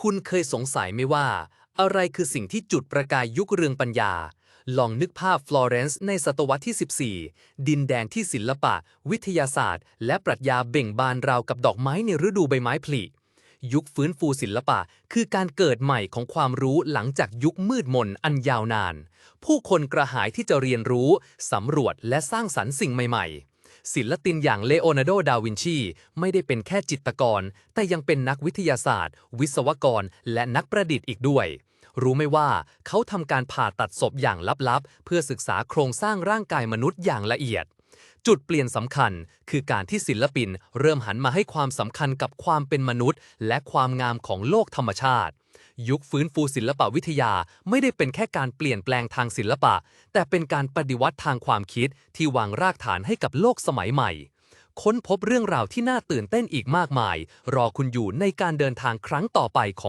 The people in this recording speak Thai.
คุณเคยสงสัยไหมว่า อะไรคือสิ่งที่จุดประกายยุคเรืองปัญญา ลองนึกภาพฟลอเรนซ์ในศตวรรษที่ 14 ดินแดนที่ศิลปะ วิทยาศาสตร์ และปรัชญาเบ่งบานราวกับดอกไม้ในฤดูใบไม้ผลิยุคฟื้นฟูศิลปะ คือการเกิดใหม่ของความรู้หลังจากยุคมืดมนอันยาวนาน ผู้คนกระหายที่จะเรียนรู้ สำรวจและสร้างสรรค์สิ่งใหม่ ๆ ศิลปินอย่างเลโอนาร์โด ดาวินชี ไม่ได้เป็นแค่จิตรกร แต่ยังเป็นนักวิทยาศาสตร์ วิศวกร และนักประดิษฐ์อีกด้วย รู้ไหมว่าเขาทำการผ่าตัดศพอย่างลับๆ เพื่อศึกษาโครงสร้างร่างกายมนุษย์อย่างละเอียด จุดเปลี่ยนสำคัญคือการที่ศิลปินเริ่มหันมาให้ความสำคัญกับความเป็นมนุษย์ และความงามของโลกธรรมชาติ ยุคฟื้นฟูศิลปวิทยาไม่ได้เป็นแค่การเปลี่ยนแปลงทางศิลปะ แต่เป็นการปฏิวัติทางความคิดที่วางรากฐานให้กับโลกสมัยใหม่ ค้นพบเรื่องราวที่น่าตื่นเต้นอีกมากมาย รอคุณอยู่ในการเดินทางครั้งต่อไปของ